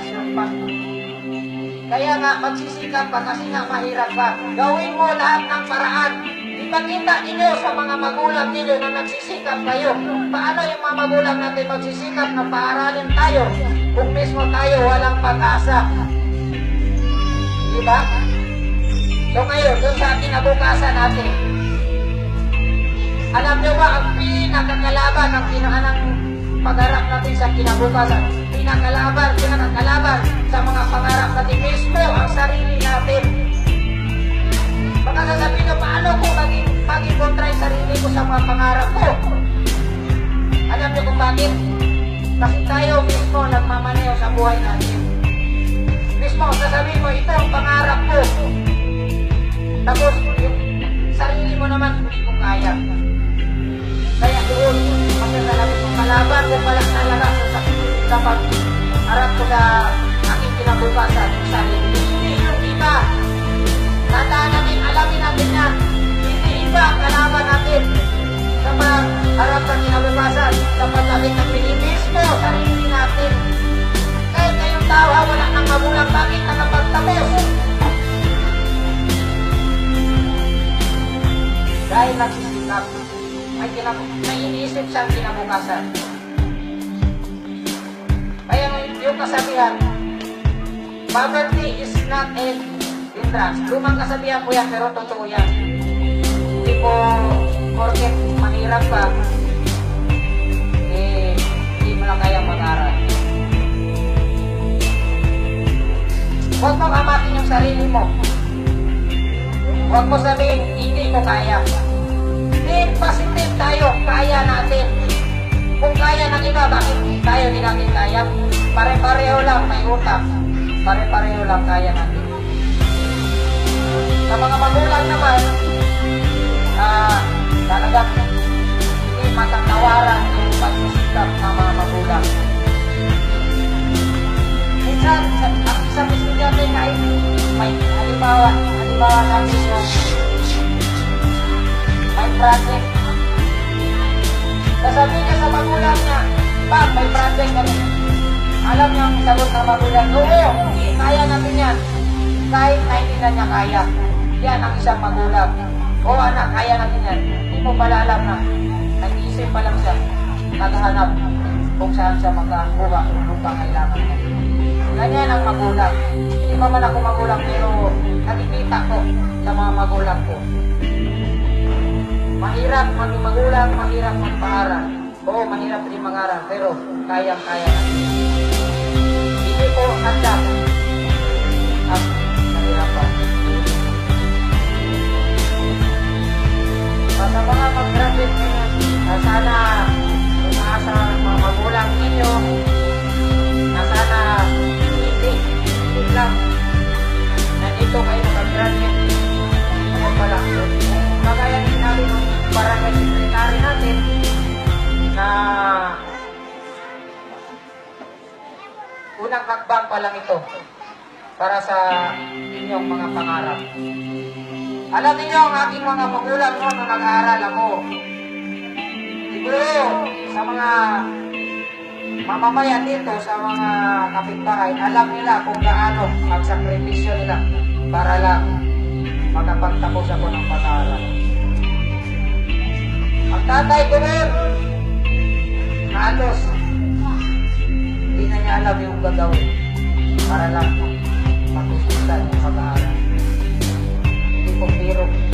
National Park. Kaya nga, magsisikap ka kasi nga mahirap ka. Gawin mo lahat ng paraan. Ipakita ninyo sa mga magulang ninyo na nagsisikap kayo. Paano yung mga magulang natin magsisikap na paaralin tayo kung mismo tayo walang pag-asa? Diba? So ngayon, doon sa ating nabukasan natin, alam niyo ba ang pinakakalaban ng pinanang pagharap natin sa kinabukasan? kinakalaban, kinakalaban sa mga pangarap natin mismo ang sarili natin. Baka sasabihin nyo, paano kung maging, maging kontra yung sarili ko sa mga pangarap ko? Alam nyo kung bakit? Kasi tayo mismo nagmamaneho sa buhay natin. Mismo, sasabihin mo, ito ang pangarap ko. Tapos, yung sarili mo naman, hindi mo kaya. Kaya doon, masasalamin mo kalaban kung pala dapat harap ko na aking kinabukasan sa akin. Hindi yung iba. Tandaan natin, alamin natin na hindi iba kalaban natin sa mga harap na kinabukasan. Dapat natin ang pinimismo sa sarili natin. Kahit ngayong tao, ah, wala nang magulang bakit nakapagtapos. Dahil nagsisikap, ay kinabukasan, may iniisip siyang kinabukasan yung kasabihan, poverty is not a hindrance. Lumang kasabihan po yan, pero totoo yan. Hindi po, porket mahirap pa, eh, hindi mo lang kaya mag-aral. Huwag mong amatin yung sarili mo. Huwag mo sabihin, hindi ko kaya. Hindi, positive tayo, kaya natin. Kung kaya ng iba, bakit tayo din natin kaya? Pare-pareho lang may utak. Pare-pareho lang kaya natin. Sa mga magulang naman, ah, uh, talagang hindi matatawaran yung pagsisikap ng mga magulang. Minsan, sa, ang isang gusto natin ay may halimbawa, halimbawa natin yung may project Sasabihin niya sa magulang niya, Pam, may project kami. Alam niya ang sagot ng magulang, Oo, kaya natin yan. Kahit 90 na niya kaya. Yan ang isang magulang. Oo anak, kaya natin yan. Hindi mo pala alam na. Nag-iisip pa lang siya. Naghanap kung saan siya magkakuha ng pangailangan niya. Ganyan ang magulang. Hindi pa man ako magulang pero nakikita ko sa mga magulang ko Mahirap mag magulang, mahirap magpaaral. Oo, mahirap din mag-aral, pero kayang-kaya natin. Hindi po handa ang nahirapan. Basta mga mag-graduate sana umaasa ng mga unang hakbang pa lang ito para sa inyong mga pangarap. Alam niyo ang aking mga magulang noon na nag-aaral ako. Siguro sa mga mamamayan dito, sa mga kapitbahay, alam nila kung gaano ang sakripisyo nila para lang makapagtapos ako ng pag-aaral. Ang tatay ko rin, halos niya alam yung gagawin para lang matutunan yung pag-aaral. Hindi po biro.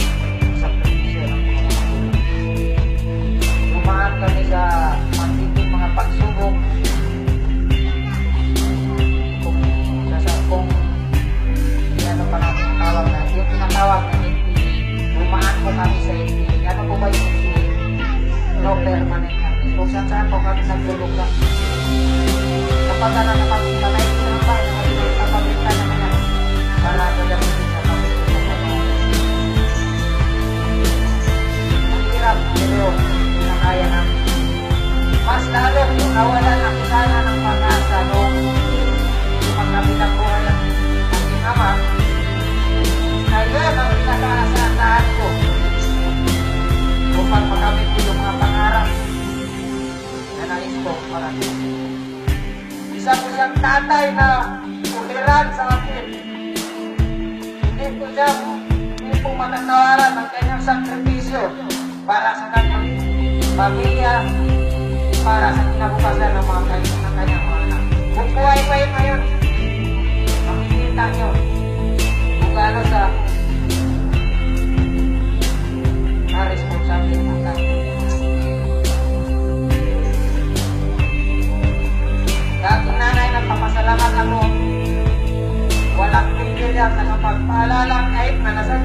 Tatay na uliran sa akin. Hindi ko siya, hindi po matatawaran ang kanyang sakripisyo para sa kanyang pamilya, para sa kinabukasan ng mga kanyang, ng kanyang mga anak. Kung buhay pa yun ngayon, na kapagpaalala kahit na nasa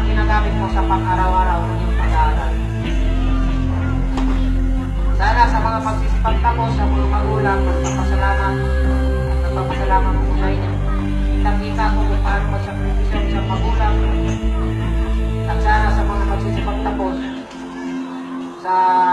kumukuha ng ginagamit mo sa pang-araw-araw ng iyong pag-aaral. Sana sa mga pagsisipagtapos sa mga magulang, magpapasalamat at nagpapasalamat ko sa inyo. Kita-kita ko kung paano magsakripisyo ang isang magulang at sana sa mga magsisipagtapos sa matagal